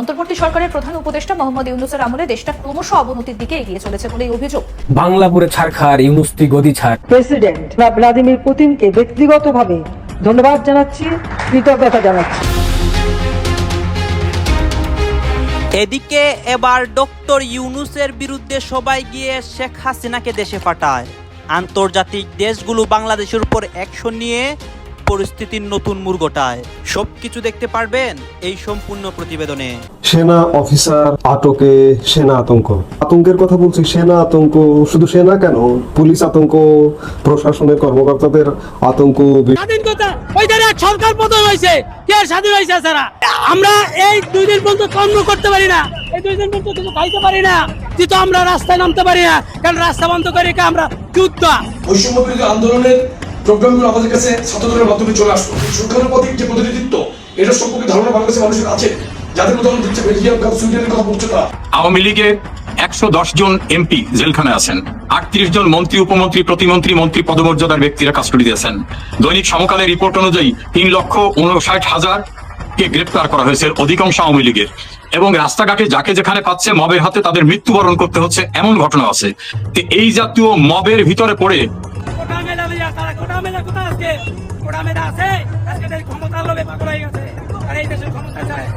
অন্তর্বর্তী সরকারের প্রধান উপদেষ্টা মোহাম্মদ ইউনুসের আমলে দেশটা ক্রমশ অবনতির দিকে এগিয়ে চলেছে বলেই অভিযোগ। বাংলাপুরে ছাড়খার ইউনুস্তি গদি ছাড়। প্রেসিডেন্ট ভ্লাদিমির পুতিনকে ব্যক্তিগতভাবে ধন্যবাদ জানাচ্ছি কৃতজ্ঞতা জানাচ্ছি। এদিকে এবার ডক্টর ইউনুসের বিরুদ্ধে সবাই গিয়ে শেখ হাসিনাকে দেশে পাঠায়। আন্তর্জাতিক দেশগুলো বাংলাদেশের উপর অ্যাকশন নিয়ে পরিস্থিতির নতুন মুর গোটায় সবকিছু দেখতে পারবেন এই সম্পূর্ণ প্রতিবেদনে। সেনা অফিসার আটকে সেনা আতঙ্ক। আতঙ্কের কথা বলছি সেনা আতঙ্ক শুধু সেনা কেন? পুলিশ আতঙ্ক প্রশাসনের কর্মকর্তাদের আতঙ্ক স্বাধীনতা সরকার পতন হয়েছে। কে স্বাধীন হয়েছে আমরা এই দুই দিন পর্যন্ত কর্ম করতে পারি না। এই দুই দিন পর্যন্ত কিছু খাইতে পারি না। কিন্তু আমরা রাস্তায় নামতে পারি না। কারণ রাস্তা বন্ধ করে আমরা যুদ্ধ। বৈষম্য আন্দোলনের প্রোগ্রামগুলো আমাদের কাছে মাধ্যমে চলে আসলো। যে প্রতিনিধিত্ব, এটা সম্পর্কে ধারণা বাংলাদেশের মানুষের আছে। যাদের বেলজিয়াম সুইডেনের কথা বলছে তারা। আওয়ামী লীগের একশো দশ জন এমপি জেলখানায় আছেন। আটত্রিশ জন মন্ত্রী, উপমন্ত্রী, প্রতিমন্ত্রী, মন্ত্রী পদমর্যাদার ব্যক্তিরা কাস্টডিতে আছেন। দৈনিক সমকালের রিপোর্ট অনুযায়ী তিন লক্ষ উনষাট হাজার কে গ্রেপ্তার করা হয়েছে অধিকাংশ আওয়ামী লীগের। এবং রাস্তাঘাটে যাকে যেখানে পাচ্ছে মবের হাতে তাদের মৃত্যুবরণ করতে হচ্ছে এমন ঘটনা আছে। এই জাতীয় মবের ভিতরে পড়ে মেলা ওরা মেলা আছে আজকে ক্ষমতার লোভে পাগল হয়ে গেছে।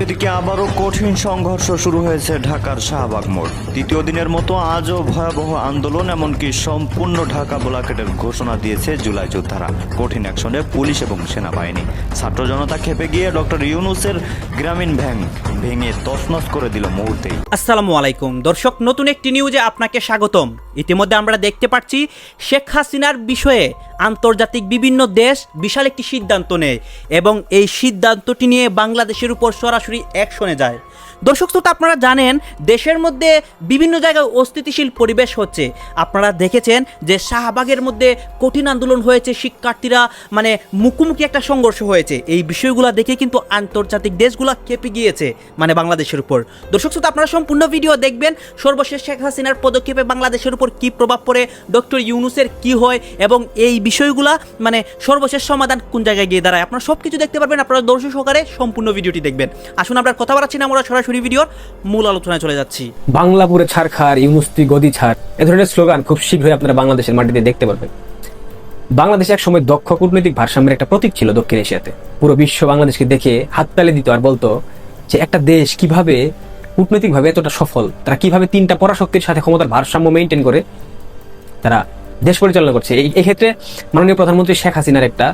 এদিকে আবারও কঠিন সংঘর্ষ শুরু হয়েছে ঢাকার শাহবাগ মোড়। দ্বিতীয় দিনের মতো আজও ভয়াবহ আন্দোলন, এমনকি সম্পূর্ণ ঢাকা ব্লকেটের ঘোষণা দিয়েছে জুলাই যোদ্ধারা। কঠিন অ্যাকশনে পুলিশ এবং সেনাবাহিনী। ছাত্র জনতা খেপে গিয়ে ডক্টর ইউনুসের গ্রামীণ ব্যাংক ভেঙে তছনছ করে দিল মুহূর্তেই। আসসালামু আলাইকুম। দর্শক, নতুন একটি নিউজে আপনাকে স্বাগতম। ইতিমধ্যে আমরা দেখতে পাচ্ছি শেখ হাসিনার বিষয়ে আন্তর্জাতিক বিভিন্ন দেশ বিশাল একটি সিদ্ধান্ত নেয় এবং এই সিদ্ধান্তটি নিয়ে বাংলাদেশের উপর সরাসরি অ্যাকশনে যায়। দর্শক শ্রোতা, আপনারা জানেন দেশের মধ্যে বিভিন্ন জায়গায় অস্থিতিশীল পরিবেশ হচ্ছে। আপনারা দেখেছেন যে শাহবাগের মধ্যে কঠিন আন্দোলন হয়েছে, শিক্ষার্থীরা মানে মুখোমুখি একটা সংঘর্ষ হয়েছে। এই বিষয়গুলো দেখে কিন্তু আন্তর্জাতিক দেশগুলো কেঁপে গিয়েছে মানে বাংলাদেশের উপর। দর্শক শ্রোতা, আপনারা সম্পূর্ণ ভিডিও দেখবেন, সর্বশেষ শেখ হাসিনার পদক্ষেপে বাংলাদেশের উপর কি প্রভাব পড়ে, ডক্টর ইউনুসের কি হয়, এবং এই বিষয়গুলা মানে সর্বশেষ সমাধান কোন জায়গায় গিয়ে দাঁড়ায়, আপনারা সব কিছু দেখতে পারবেন। আপনারা দর্শক সহকারে সম্পূর্ণ ভিডিওটি দেখবেন। আসুন, আমরা কথা বাড়াচ্ছি না, আমরা সরাসরি ভিডিওর মূল আলোচনায় চলে যাচ্ছি। বাংলাপুরে ছাড়খার ইউনুস্তি গদি ছাড়, এ ধরনের স্লোগান খুব শীঘ্রই আপনারা বাংলাদেশের মাটিতে দেখতে পারবেন। বাংলাদেশ এক সময় দক্ষ কূটনৈতিক ভারসাম্যের একটা প্রতীক ছিল দক্ষিণ এশিয়াতে। পুরো বিশ্ব বাংলাদেশকে দেখে হাততালি দিত আর বলতো যে একটা দেশ কীভাবে কূটনৈতিকভাবে এতটা সফল, তারা কীভাবে তিনটা পরাশক্তির সাথে ক্ষমতার ভারসাম্য মেনটেন করে, তারা দেশ পরিচালনা করছে। এই এক্ষেত্রে মাননীয় প্রধানমন্ত্রী শেখ হাসিনার একটা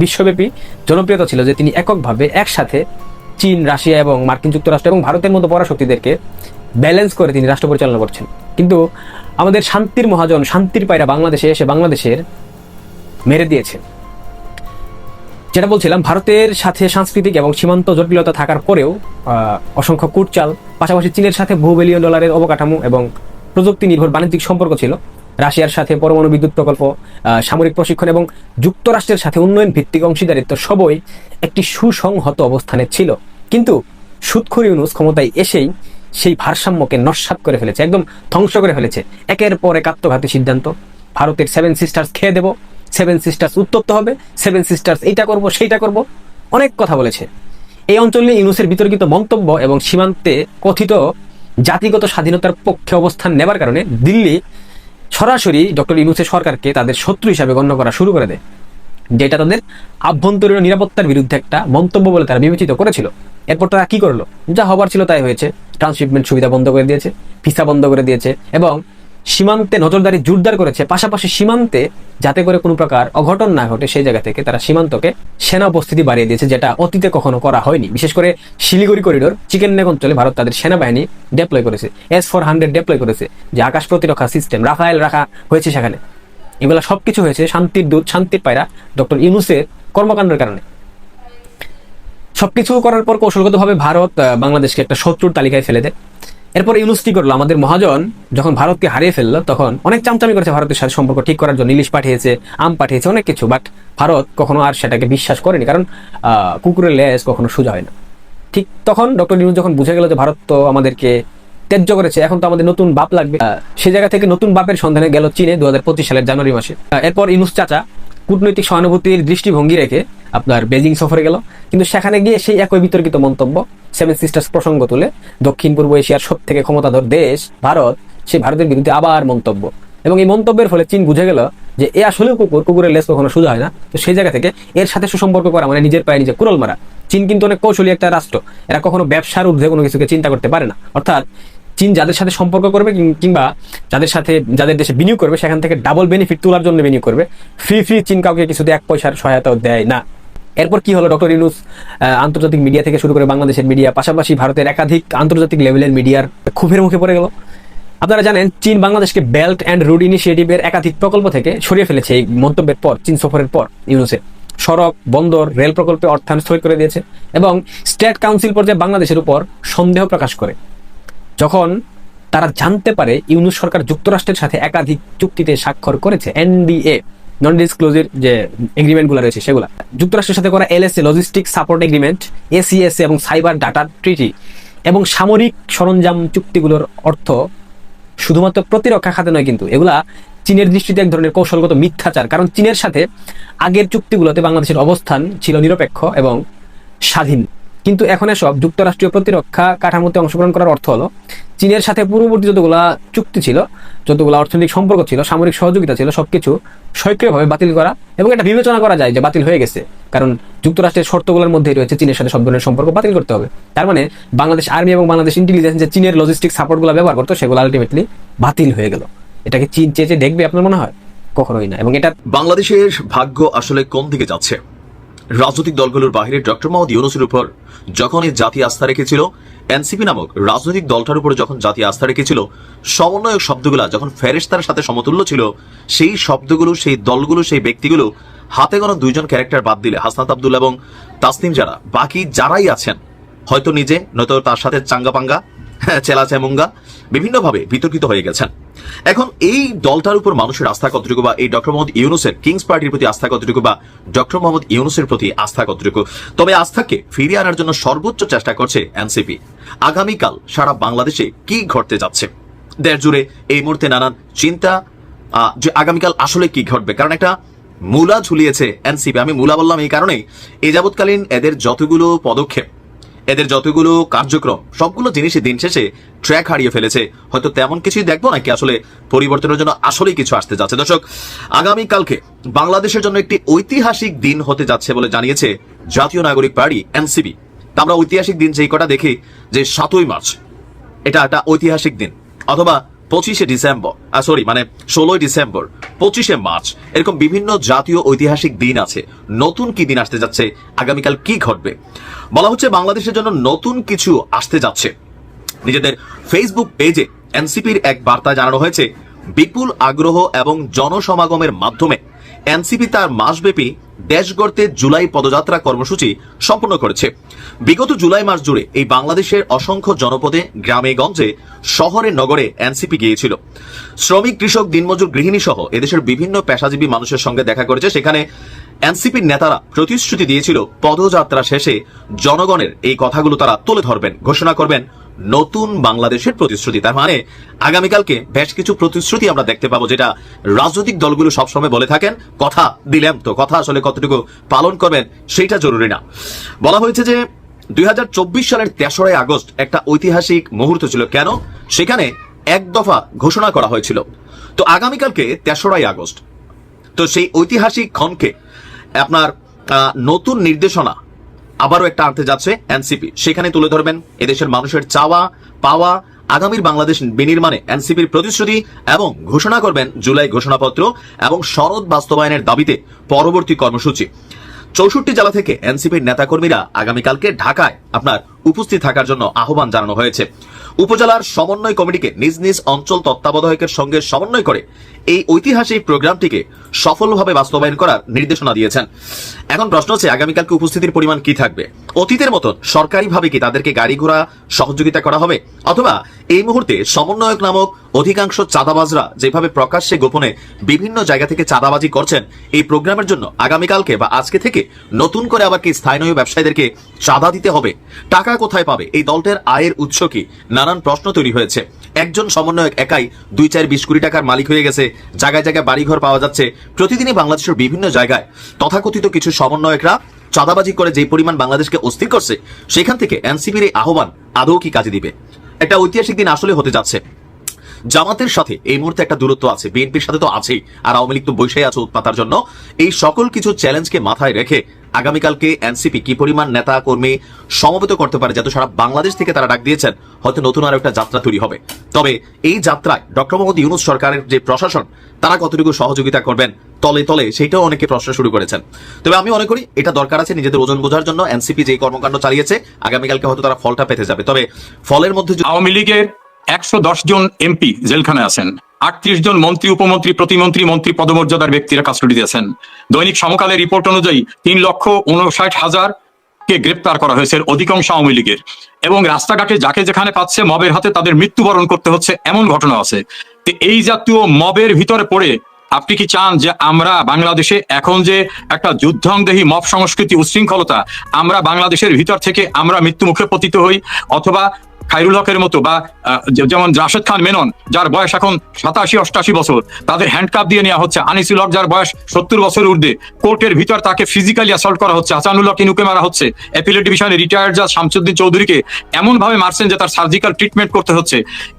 বিশ্বব্যাপী জনপ্রিয়তা ছিল যে তিনি এককভাবে একসাথে চীন, রাশিয়া এবং মার্কিন যুক্তরাষ্ট্র এবং ভারতের মতো পরাশক্তিদেরকে ব্যালেন্স করে তিনি রাষ্ট্র পরিচালনা করছেন। কিন্তু আমাদের শান্তির মহাজন, শান্তির পায়রা বাংলাদেশে এসে বাংলাদেশের মেরে দিয়েছে। যেটা বলছিলাম, ভারতের সাথে সাংস্কৃতিক এবং সীমান্ত জটিলতা থাকার পরেও অসংখ্য কুটচাল, পাশাপাশি চীনের সাথে বহু বিলিয়ন ডলারের অবকাঠামো এবং প্রযুক্তি নির্ভর বাণিজ্যিক সম্পর্ক ছিল। রাশিয়ার সাথে পরমাণু বিদ্যুৎ প্রকল্প সামরিক প্রশিক্ষণ এবং যুক্তরাষ্ট্রের সাথে উন্নয়ন ভিত্তিক অংশীদারিত্ব সবই একটি সুসংহত অবস্থানে ছিল। কিন্তু সুৎখুর ইউনুস ক্ষমতায় এসেই সেই ভারসাম্যকে নস্বাত করে ফেলেছে, একদম ধ্বংস করে ফেলেছে। একের পর এক আত্মঘাতী সিদ্ধান্ত, ভারতের সেভেন সিস্টার্স খেয়ে দেবো সেভেন সিস্টার্স উত্তপ্ত হবে সেভেন সিস্টার্স এইটা করব, সেইটা করব, অনেক কথা বলেছে। এই অঞ্চল নিয়ে ইউনুসের বিতর্কিত মন্তব্য এবং সীমান্তে কথিত জাতিগত স্বাধীনতার পক্ষে অবস্থান নেবার কারণে দিল্লি সরাসরি ডক্টর ইউনুসের সরকারকে তাদের শত্রু হিসাবে গণ্য করা শুরু করে দেয়। যেটা তাদের আভ্যন্তরীণ নিরাপত্তার বিরুদ্ধে একটা মন্তব্য বলে তারা বিবেচিত করেছিল। এরপর তারা কি করল? যা হবার ছিল তাই হয়েছে। ট্রান্সশিপমেন্ট সুবিধা বন্ধ করে দিয়েছে, ভিসা বন্ধ করে দিয়েছে এবং সীমান্তে নজরদারি জোরদার করেছে, পাশাপাশি সীমান্তে যাতে করে কোনো প্রকার অঘটন না ঘটে, সেই জায়গা থেকে তারা সীমান্তকে সেনা উপস্থিতি বাড়িয়ে দিয়েছে, যেটা অতীতে কখনো করা হয়নি। বিশেষ করে শিলিগুড়ি করিডোর, চিকেন নেক অঞ্চলে ভারত তাদের সেনাবাহিনী ডেপ্লয় করেছে এস ফোর হান্ড্রেড ডেপ্লয় করেছে, যে আকাশ প্রতিরক্ষা সিস্টেম রাফায়েল রাখা হয়েছে সেখানে। এগুলো সবকিছু হয়েছে শান্তির দূত, শান্তির পায়রা ডক্টর ইউনুসের কর্মকাণ্ডের কারণে। সবকিছু করার পর কৌশলগতভাবে ভারত বাংলাদেশকে একটা শত্রুর তালিকায় ফেলে দেয়। এরপর ইউনুস কি করল? আমাদের মহাজন যখন ভারতকে হারিয়ে ফেলল, তখন অনেক চামচামি করেছে ভারতের সাথে সম্পর্ক ঠিক করার জন্য। ইলিশ পাঠিয়েছে, আম পাঠিয়েছে, অনেক কিছু। বাট ভারত কখনো আর সেটাকে বিশ্বাস করেনি, কারণ কুকুরের লেজ কখনো সোজা হয় না। ঠিক তখন ডক্টর ইউনুস যখন বুঝে গেল যে ভারত তো আমাদেরকে ত্যায্য করেছে, এখন তো আমাদের নতুন বাপ লাগবে সে জায়গা থেকে নতুন বাপের সন্ধানে গেল চীনে দু হাজার পঁচিশ সালের জানুয়ারি মাসে। এরপর ইউনুস চাচা কূটনৈতিক সহানুভূতির দৃষ্টিভঙ্গি রেখে আপনার বেজিং সফরে গেল। কিন্তু সেখানে গিয়ে সেই একই বিতর্কিত মন্তব্য সেভেন সিস্টার্স প্রসঙ্গ তুলে দক্ষিণ পূর্ব এশিয়ার সব থেকে ক্ষমতাধর দেশ ভারত, সেই ভারতের বিরুদ্ধে আবার মন্তব্য। এবং এই মন্তব্যের ফলে চীন বুঝে গেল যে এ আসলেও কুকুর, কুকুরের লেস কখনো সোজা হয় না। তো সেই জায়গা থেকে এর সাথে সুসম্পর্ক করা মানে নিজের পায়ে নিজে কুরল মারা। চীন কিন্তু অনেক কৌশলী একটা রাষ্ট্র। এরা কখনো ব্যবসার ঊর্ধ্বে কোনো কিছুকে চিন্তা করতে পারে না। অর্থাৎ চীন যাদের সাথে সম্পর্ক করবে কিংবা যাদের সাথে, যাদের দেশে বিনিয়োগ করবে, সেখান থেকে ডাবল বেনিফিট তোলার জন্য বিনিয়োগ করবে। ফ্রি ফ্রি চীন কাউকে কিছুতে এক পয়সার সহায়তাও দেয় না। এরপর কি হলো, ডক্টর ইউনুস? আন্তর্জাতিক মিডিয়া থেকে শুরু করে বাংলাদেশের মিডিয়া, পাশাপাশি ভারতের একাধিক আন্তর্জাতিক লেভেলের মিডিয়ার ক্ষোভের মুখে পড়ে গেল। আপনারা জানেন, চীন বাংলাদেশকে বেল্ট অ্যান্ড রুড ইনিশিয়েটিভের একাধিক প্রকল্প থেকে সরিয়ে ফেলেছে এই মন্তব্যের পর, চীন সফরের পর ইউনুসের। সড়ক, বন্দর রেল প্রকল্পে অর্থায়ন স্থগিত করে দিয়েছে এবং স্টেট কাউন্সিল পর্যায়ে বাংলাদেশের উপর সন্দেহ প্রকাশ করে। যখন তারা জানতে পারে, ইউনুস সরকার যুক্তরাষ্ট্রের সাথে একাধিক চুক্তিতে স্বাক্ষর করেছে এনডিএ নন ডিসক্লোজির যে এগ্রিমেন্টগুলো রয়েছে সেগুলো। যুক্তরাষ্ট্রের সাথে করা LSA logistic support agreement ACSA এবং সাইবার ডাটা ট্রিটি এবং সামরিক সরঞ্জাম চুক্তিগুলোর অর্থ শুধুমাত্র প্রতিরক্ষা খাতে নয় কিন্তু এগুলা চীনের দৃষ্টিতে এক ধরনের কৌশলগত মিথ্যাচার। কারণ চীনের সাথে আগের চুক্তিগুলোতে বাংলাদেশের অবস্থান ছিল নিরপেক্ষ এবং স্বাধীন। কিন্তু এখন এসব যুক্তরাষ্ট্রীয় প্রতিরক্ষা কাঠামোতে অংশগ্রহণ করার অর্থ হলো, চীনের সাথে পূর্ববর্তী যতগুলা চুক্তি ছিল, যতগুলো অর্থনৈতিক সম্পর্ক ছিল, সামরিক সহযোগিতা ছিল, সবকিছু সক্রিয়ভাবে বাতিল করা এবং এটা বিবেচনা করা যায় যে বাতিল হয়ে গেছে। কারণ যুক্তরাষ্ট্রের শর্তগুলোর মধ্যেই রয়েছে চীনের সাথে সব ধরনের সম্পর্ক বাতিল করতে হবে। তার মানে বাংলাদেশ আর্মি এবং বাংলাদেশ ইন্টেলিজেন্স যে চীনের লজিস্টিক সাপোর্টগুলো ব্যবহার করতো, সেগুলো আলটিমেটলি বাতিল হয়ে গেল। এটাকে চীন চেয়ে দেখবে আপনার মনে হয়? কখনোই না। এবং এটা বাংলাদেশের ভাগ্য আসলে কোন দিকে যাচ্ছে? রাজনৈতিক দলগুলোর বাইরে ডক্টর মোহাম্মদ ইউনুসের উপর যখন এই জাতি আস্থা রেখেছিল, এনসিপি নামক রাজনৈতিক দলটার উপরে যখন জাতি আস্থা রেখেছিল, সমন্বয়ক শব্দগুলা যখন ফেরেস্তার সাথে সমতুল্য ছিল, সেই শব্দগুলো, সেই দলগুলো, সেই ব্যক্তিগুলো হাতে গোনা দুইজন ক্যারেক্টার বাদ দিলে, হাসনাত আব্দুল এবং তাসনিম যারা, বাকি যারাই আছেন, হয়তো নিজে, নয়তো তার সাথে চাঙ্গাপাঙ্গা চেলা চেমুঙ্গা বিভিন্নভাবে বিতর্কিত হয়ে গেছেন। এখন এই দলটার উপর মানুষের আস্থা কতটুকু বা এই ডক্টর মোহাম্মদ ইউনুসের কিংস পার্টির প্রতি আস্থা কতটুকু বা ডক্টর মোহাম্মদ ইউনুসের প্রতি আস্থা কতটুকু? তবে আস্থাকে ফিরিয়ে আনার জন্য সর্বোচ্চ চেষ্টা করছে এনসিপি। আগামীকাল সারা বাংলাদেশে কি ঘটতে যাচ্ছে? দেশ জুড়ে এই মুহূর্তে নানান চিন্তা যে আগামীকাল আসলে কি ঘটবে? কারণ একটা মূলা ঝুলিয়েছে এনসিপি। আমি মূলা বললাম এই কারণেই। এ যাবৎকালীন এদের যতগুলো পদক্ষেপ এদের যতগুলো কার্যক্রম, সবগুলো জিনিসই দিন শেষে ট্র্যাক হারিয়ে ফেলেছে। হয়তো তেমন কিছুই দেখব নাকি আসলে পরিবর্তনের জন্য আসলেই কিছু আসতে যাচ্ছে। দর্শক আগামী কালকে বাংলাদেশের জন্য একটি ঐতিহাসিক দিন হতে যাচ্ছে বলে জানিয়েছে জাতীয় নাগরিক পার্টি এনসিবি তা আমরা ঐতিহাসিক দিন যেই কটা দেখি, যে সাতই মার্চ, এটা একটা ঐতিহাসিক দিন। অথবা পঁচিশে ডিসেম্বর সরি মানে ষোলোই ডিসেম্বর, পঁচিশে মার্চ, এরকম বিভিন্ন জাতীয় ঐতিহাসিক দিন আছে। নতুন কি দিন আসতে যাচ্ছে? আগামীকাল কি ঘটবে? বলা হচ্ছে বাংলাদেশের জন্য নতুন কিছু আসতে যাচ্ছে। নিজেদের ফেসবুক পেজে এনসিপির এক বার্তা জানানো হয়েছে, বিপুল আগ্রহ এবং জনসমাগমের মাধ্যমে এনসিপি তার মাসব্যাপী দেশ গড়তে জুলাই পদযাত্রা কর্মসূচি সম্পন্ন করেছে। বিগত জুলাই মাস জুড়ে এই বাংলাদেশের অসংখ্য জনপদে, গ্রামে, গঞ্জে, শহরে, নগরে এনসিপি গিয়েছিল। শ্রমিক, কৃষক, দিনমজুর, গৃহিণী সহ এদেশের বিভিন্ন পেশাজীবী মানুষের সঙ্গে দেখা করেছে। সেখানে এনসিপির নেতারা প্রতিশ্রুতি দিয়েছিল, পদযাত্রা শেষে জনগণের এই কথাগুলো তারা তুলে ধরবেন, ঘোষণা করবেন নতুন বাংলাদেশের প্রতিশ্রুতি। তার মানে আগামীকালকে বেশ কিছু প্রতিশ্রুতি আমরা দেখতে পাবো, যেটা রাজনৈতিক দলগুলো সবসময় বলে থাকেন, কথা দিলেন তো, কথা আসলে কতটুকু পালন করবেন সেটা জরুরি না। বলা হয়েছে যে, দুই হাজার চব্বিশ সালের তেসরাই আগস্ট একটা ঐতিহাসিক মুহূর্ত ছিল। কেন? সেখানে এক দফা ঘোষণা করা হয়েছিল। তো আগামীকালকে তেসরাই আগস্ট। তো সেই ঐতিহাসিক ক্ষণকে আপনার নতুন নির্দেশনা আবারও একটা আনতে যাচ্ছে এনসিপি। সেখানে তুলে ধরবেন এদেশের মানুষের চাওয়া, পাওয়া, আগামীর বাংলাদেশ বিনির্মাণে এনসিপির প্রতিশ্রুতি এবং ঘোষণা করবেন জুলাই ঘোষণাপত্র এবং সনদ বাস্তবায়নের দাবিতে পরবর্তী কর্মসূচি। চৌষট্টি জেলা থেকে এনসিপির নেতাকর্মীরা আগামীকালকে ঢাকায় আপনার উপস্থিত থাকার জন্য আহ্বান জানানো হয়েছে। উপজেলার সমন্বয় কমিটিকে নিজ নিজ অঞ্চল তত্ত্বাবধায়কের সঙ্গে সমন্বয় করে এই ঐতিহাসিক প্রোগ্রামটিকে সফলভাবে বাস্তবায়ন করার নির্দেশনা দিয়েছেন। এখন প্রশ্ন হচ্ছে, আগামীকালকে উপস্থিতির পরিমাণ কি থাকবে? অতীতের মতন সরকারিভাবে কি তাদেরকে গাড়ি ঘোড়া সহযোগিতা করা হবে? অথবা এই মুহূর্তে সমন্বয়ক নামক অধিকাংশ চাঁদাবাজরা যেভাবে প্রকাশ্যে গোপনে বিভিন্ন জায়গা থেকে চাঁদাবাজি করছেন, এই প্রোগ্রামের জন্য আগামীকালকে বা আজকে থেকে নতুন করে আবার কি স্থানীয় ব্যবসায়ীদেরকে চাঁদা দিতে হবে? টাকা কোথায় পাবে? এই দলটার আয়ের উৎস কি? নানান প্রশ্ন তৈরি হয়েছে। একজন সমন্বয়ক একাই দুই চার বিশ কোটি টাকার মালিক হয়ে গেছে। জায়গায় জায়গায় বাড়িঘর পাওয়া যাচ্ছে। প্রতিদিনই বাংলাদেশের বিভিন্ন জায়গায় তথাকথিত কিছু সমন্বয়করা চাঁদাবাজি করে যে পরিমাণ বাংলাদেশকে অস্থির করছে, সেখান থেকে এনসিপির এই আহ্বান আদৌ কি কাজে দিবে? একটা ঐতিহাসিক দিন আসলে হতে যাচ্ছে। জামাতের সাথে এই মুহূর্তে একটা দূরত্ব আছে, বিএনপির সাথে তো আছেই, আর আওয়ামী লীগ তো বৈশাই আছে উৎপাতার জন্য। এই সকল কিছু চ্যালেঞ্জকে মাথায় রেখে আগামীকালকে এনসিপি কি পরিমাণ নেতা কর্মী সমবেত করতে পারে যাতে সারা বাংলাদেশ থেকে তারা ডাক দিয়েছেন, হয়তো নতুন আর একটা যাত্রা তৈরি হবে। তবে এই যাত্রায় ডক্টর মোহাম্মদ ইউনুস সরকারের যে প্রশাসন, তারা কতটুকু সহযোগিতা করবেন তলে তলে সেইটাও অনেকে প্রশ্ন শুরু করেছেন। তবে আমি মনে করি এটা দরকার আছে নিজেদের ওজন বোঝার জন্য, এনসিপি যে কর্মকাণ্ড চালিয়েছে, আগামীকালকে হয়তো তারা ফলটা পেতে যাবে। তবে ফলের মধ্যে আওয়ামী লীগের একশো দশ জন এমপি জেলখানায় আছেন, আটত্রিশ জন মন্ত্রী, উপমন্ত্রী, প্রতিমন্ত্রী, মন্ত্রী পদমর্যাদার ব্যক্তিরা কাস্টডিতে আছেন। দৈনিক সমকালের রিপোর্ট অনুযায়ী তিন লক্ষ উনষাট হাজার কে গ্রেপ্তার করা হয়েছে অধিকাংশ আওয়ামী লীগের। এবং রাস্তাঘাটে যাকে যেখানে পাচ্ছে মবের হাতে তাদের মৃত্যুবরণ করতে হচ্ছে এমন ঘটনা আছে। তো এই জাতীয় মবের ভিতরে পড়ে আপনি কি চান যে আমরা বাংলাদেশে এখন যে একটা যুদ্ধংদেহী মব সংস্কৃতি উশৃঙ্খলতা আমরা বাংলাদেশের ভিতর থেকে আমরা মৃত্যু মুখে পতিত হই? অথবা খাইরুল হকের মতো বা যেমন রাশেদ খান মেনন, যার বয়স এখন সাতাশি, অষ্টাশি বছর, তাদের হ্যান্ডকাপ দিয়ে নেওয়া হচ্ছে। আনিসুল হক, যার বয়স সত্তর বছর ঊর্ধ্বে, কোর্টের ভিতর তাকে ফিজিক্যালি অ্যাসল্ট করা হচ্ছে। হাসানুল্লাহ কিনুকে মারা হচ্ছে। অ্যাপিলেট ডিভিশনে রিটায়ার্ড জাজ শামসুদ্দিন চৌধুরীকে এমন ভাবে মারছেন যে তার সার্জিক্যাল ট্রিটমেন্ট করতে হচ্ছে।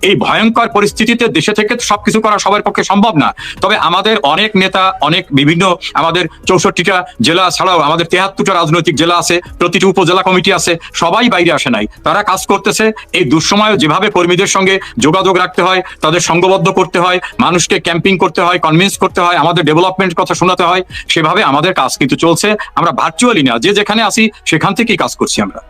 এই ভয়ঙ্কর পরিস্থিতিতে দেশে থেকে সবকিছু করা সবার পক্ষে সম্ভব না। তবে আমাদের অনেক নেতা, অনেক বিভিন্ন আমাদের চৌষট্টিটা জেলা ছাড়াও আমাদের তেহাত্তরটা রাজনৈতিক জেলা আছে, প্রতিটি উপজেলা কমিটি আছে, সবাই বাইরে আসে নাই। তারা কাজ করতেছে এই দুঃসময়ে যেভাবে কর্মীদের সঙ্গে যোগাযোগ রাখতে হয়, তাদের সঙ্গবদ্ধ করতে হয়, মানুষকে ক্যাম্পিং করতে হয় কনভিন্স করতে হয়, আমাদের ডেভেলপমেন্ট কথা শোনাতে হয়, সেভাবে আমাদের কাজ কিন্তু চলছে। আমরা ভার্চুয়ালি না, যে যেখানে আসি সেখান থেকেই কাজ করছি আমরা।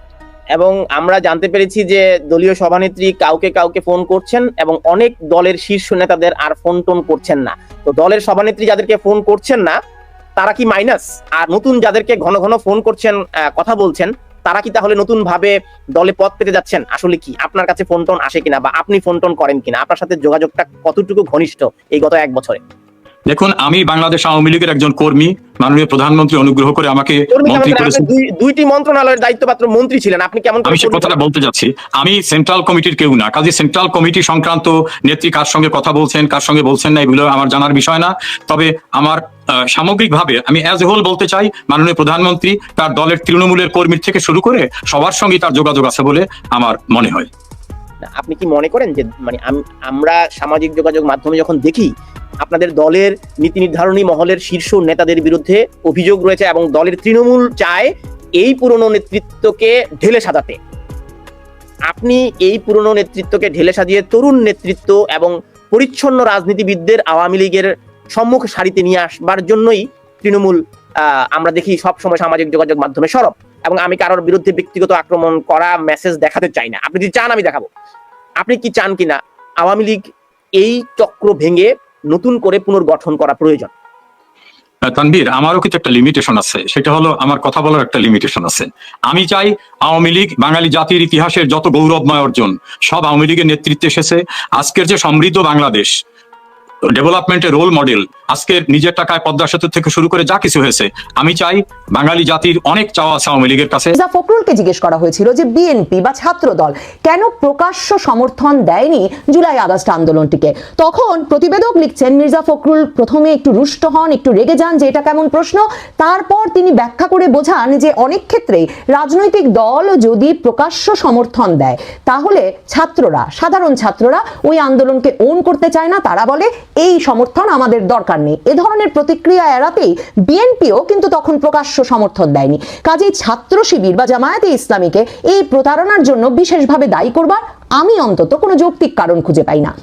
এবং আমরা জানতে পেরেছি যে দলীয় সভানেত্রী কাউকে কাউকে ফোন করছেন এবং অনেক দলের শীর্ষ নেতাদের আর ফোন টোন করছেন না। তো দলের সভানেত্রী যাদেরকে ফোন করছেন না, তারা কি মাইনাস আর নতুন যাদেরকে ঘন ঘন ফোন করছেন কথা বলছেন তারা কি তাহলে নতুন ভাবে দলে পদ পেতে যাচ্ছেন? আসলে কি? আপনার কাছে ফোন টোন আসে কিনা বা আপনি ফোন টোন করেন কিনা? আপনার সাথে যোগাযোগটা কতটুকু ঘনিষ্ঠ এই গত এক বছরে? দেখুন আমি বাংলাদেশ আওয়ামী লীগের একজন কর্মী মাননীয় প্রধানমন্ত্রী অনুগ্রহ করে আমাকে মন্ত্রী করেছেন। দুইটি মন্ত্রণালয়ের দায়িত্বপ্রাপ্ত মন্ত্রী ছিলেন আপনি কেমন আমি সে কথাটা বলতে যাচ্ছি। আমি সেন্ট্রাল কমিটির কেউ না। কাজে সেন্ট্রাল কমিটি সংক্রান্ত নেত্রী কার সঙ্গে কথা বলছেন কার সঙ্গে বলছেন না এগুলো আমার জানার বিষয় না। তবে আমার সামগ্রিকভাবে আমি অ্যাজ এ হোল বলতে চাই মাননীয় প্রধানমন্ত্রী তার দলের তৃণমূলের কর্মীর থেকে শুরু করে সবার সঙ্গে তার যোগাযোগ আছে বলে আমার মনে হয়। আপনি কি মনে করেন যে মানে আম- আমরা সামাজিক যোগাযোগ মাধ্যমে যখন দেখি আপনাদের দলের নীতি নির্ধারণী মহলের শীর্ষ নেতাদের বিরুদ্ধে অভিযোগ রয়েছে এবং দলের তৃণমূল চায় এই পুরনো নেতৃত্বকে ঢেলে সাজাতে। আপনি এই পুরনো নেতৃত্বকে ঢেলে সাজিয়ে তরুণ নেতৃত্ব এবং পরিচ্ছন্ন রাজনীতিবিদদের আওয়ামী লীগের সম্মুখ সারিতে নিয়ে আসবার জন্যই তৃণমূল আমরা দেখি সব সময় সামাজিক যোগাযোগ মাধ্যমে সরব এবং আমি কারোর বিরুদ্ধে ব্যক্তিগত আক্রমণ করা মেসেজ দেখাতে চাই না। আপনি যদি চান আমি দেখাবো। আপনি কি চান কিনা? আওয়ামী লীগ এই চক্র ভেঙে নতুন করে পুনর্গঠন করা প্রয়োজন। তানবীর আমারও কিছু একটা লিমিটেশন আছে। সেটা হলো আমার কথা বলার একটা লিমিটেশন আছে। আমি চাই আওয়ামী লীগ, বাঙালি জাতির ইতিহাসের যত গৌরবময় অর্জন, সব আওয়ামী লীগের নেতৃত্বে এসেছে। আজকের যে সমৃদ্ধ বাংলাদেশ ডেভেলপমেন্টের রোল মডেল আজকের নিজের টাকায় পদ্মা সেতু থেকে শুরু করে যা কিছু হয়েছে, আমি চাই বাঙালি জাতির অনেক চাওয়া আছে আওয়ামী লীগের কাছে। মির্জা ফখরুলকে জিজ্ঞেস করা হয়েছিল যে বিএনপি বা ছাত্র দল কেন প্রকাশ্য সমর্থন দেয়নি জুলাই আগস্ট আন্দোলনটিকে। তখন প্রতিবেদক লিখছেন, মির্জা ফখরুল প্রথমে একটু রুষ্ট হন, একটু রেগে যান, যে এটা কেমন প্রশ্ন। তারপর তিনি ব্যাখ্যা করে বোঝান যে অনেক ক্ষেত্রেই রাজনৈতিক দল যদি প্রকাশ্য সমর্থন দেয়, তাহলে ছাত্ররা, সাধারণ ছাত্ররা ওই আন্দোলনকে ওন করতে চায় না। তারা বলে এই সমর্থন আমাদের দরকার নেই। এ ধরনের প্রতিক্রিয়া এড়াতেই বিএনপিও কিন্তু তখন প্রকাশ্য সমর্থন দেয়নি। কাজেই ছাত্র শিবির বা জামায়াতে ইসলামীকে এই প্রতারণার জন্য বিশেষভাবে দায়ী করবার আমি অন্তত কোনো যৌক্তিক কারণ খুঁজে পাই না।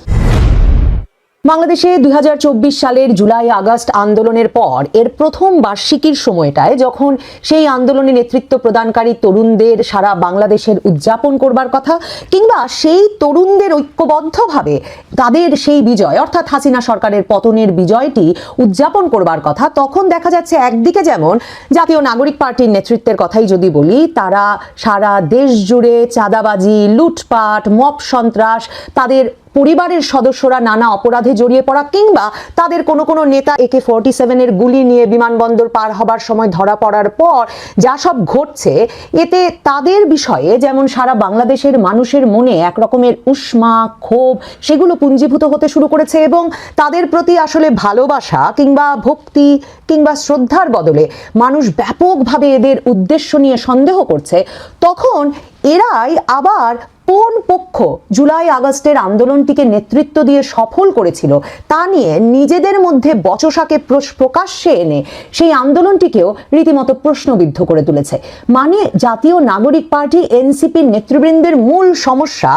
বাংলাদেশে দুই হাজার চব্বিশ সালের জুলাই, আগস্ট আন্দোলনের পর এর প্রথম বার্ষিকীর সময়টায় যখন সেই আন্দোলনে নেতৃত্ব প্রদানকারী তরুণদের সারা বাংলাদেশের উদযাপন করবার কথা কিংবা সেই তরুণদের ঐক্যবদ্ধভাবে তাদের সেই বিজয়, অর্থাৎ হাসিনা সরকারের পতনের বিজয়টি উদযাপন করবার কথা, তখন দেখা যাচ্ছে একদিকে যেমন জাতীয় নাগরিক পার্টির নেতৃত্বের কথাই যদি বলি, তারা সারা দেশ জুড়ে চাঁদাবাজি, লুটপাট মপ সন্ত্রাস, তাদের পরিবারের সদস্যরা নানা অপরাধে জড়িয়ে পড়া কিংবা তাদের কোনো কোনো নেতা একে ফোরটি সেভেনের গুলি নিয়ে বিমানবন্দর পার হবার সময় ধরা পড়ার পর যা সব ঘটছে, এতে তাদের বিষয়ে যেমন সারা বাংলাদেশের মানুষের মনে এক রকমের উষ্মা, ক্ষোভ, সেগুলো পুঞ্জীভূত হতে শুরু করেছে এবং তাদের প্রতি আসলে ভালোবাসা কিংবা ভক্তি কিংবা শ্রদ্ধার বদলে মানুষ ব্যাপকভাবে এদের উদ্দেশ্য নিয়ে সন্দেহ করছে। তখন এরাই আবার কোন পক্ষ জুলাই আগস্টের আন্দোলনটিকে নেতৃত্ব দিয়ে সফল করেছিল তা নিয়ে নিজেদের মধ্যে বচসাকে প্রকাশ্যে এনে সেই আন্দোলনটিকেও রীতিমতো প্রশ্নবিদ্ধ করে তুলেছে। মানে জাতীয় নাগরিক পার্টি, এনসিপির নেতৃবৃন্দের মূল সমস্যা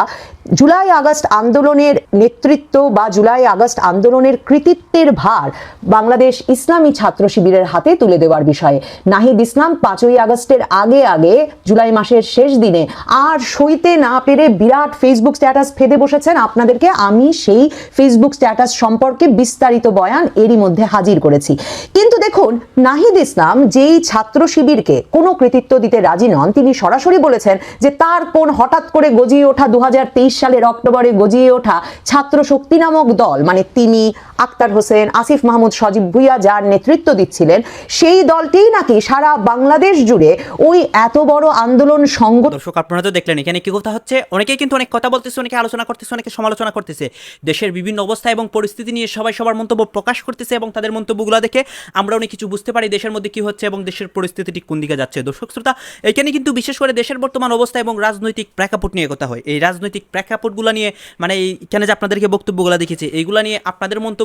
জুলাই আগস্ট আন্দোলনের নেতৃত্ব বা জুলাই আগস্ট আন্দোলনের কৃতিত্বের ভার বাংলাদেশ ইসলামী ছাত্র শিবিরের হাতে তুলে দেওয়ার বিষয়ে। নাহিদ ইসলাম পাঁচই আগস্টের আগে আগে জুলাই মাসের শেষ দিনে আর সইতে না পেরে বিরাট ফেসবুক স্ট্যাটাস ফেদে বসেছেন আপনাদেরকে। আমি সেই ফেসবুক স্ট্যাটাস সম্পর্কে বিস্তারিত বয়ান এরই মধ্যে হাজির করেছি। কিন্তু দেখুন, নাহিদ ইসলাম যেই ছাত্র শিবিরকে কোনো কৃতিত্ব দিতে রাজি নন, তিনি সরাসরি বলেছেন যে তার কোন হঠাৎ করে গজিয়ে ওঠা দু তেইশ সালের অক্টোবরে গজিয়ে ওঠা ছাত্র শক্তি নামক দল মানে তিনি আক্তার হোসেন, আসিফ মাহমুদ, সজীব ভুইয়া যার নেতৃত্ব দিচ্ছিলেন, সেই দলটিই নাকি সারা বাংলাদেশ জুড়ে ওই এত বড় আন্দোলন সংগঠন দর্শক, আপনারা তো দেখলেন, এখানে কি কথা হচ্ছে? অনেকেই কিন্তু অনেক কথা বলতেছে, অনেকে আলোচনা করতেছে, অনেকে সমালোচনা করতেছে। দেশের বিভিন্ন অবস্থা এবং পরিস্থিতি নিয়ে সবাই সবার মন্তব্য প্রকাশ করতেছে এবং তাদের মন্তব্যগুলো দেখে আমরা অনেক কিছু বুঝতে পারি দেশের মধ্যে কি হচ্ছে এবং দেশের পরিস্থিতিটি কোন দিকে যাচ্ছে। দর্শক, শ্রোতা, এখানে কিন্তু বিশেষ করে দেশের বর্তমান অবস্থা এবং রাজনৈতিক প্রেক্ষাপট নিয়ে কথা হয়। এই রাজনৈতিক প্রেক্ষাপটগুলো নিয়ে মানে এইখানে যে আপনাদেরকে বক্তব্যগুলো দেখেছি, এইগুলো নিয়ে আপনাদের মন্তব্য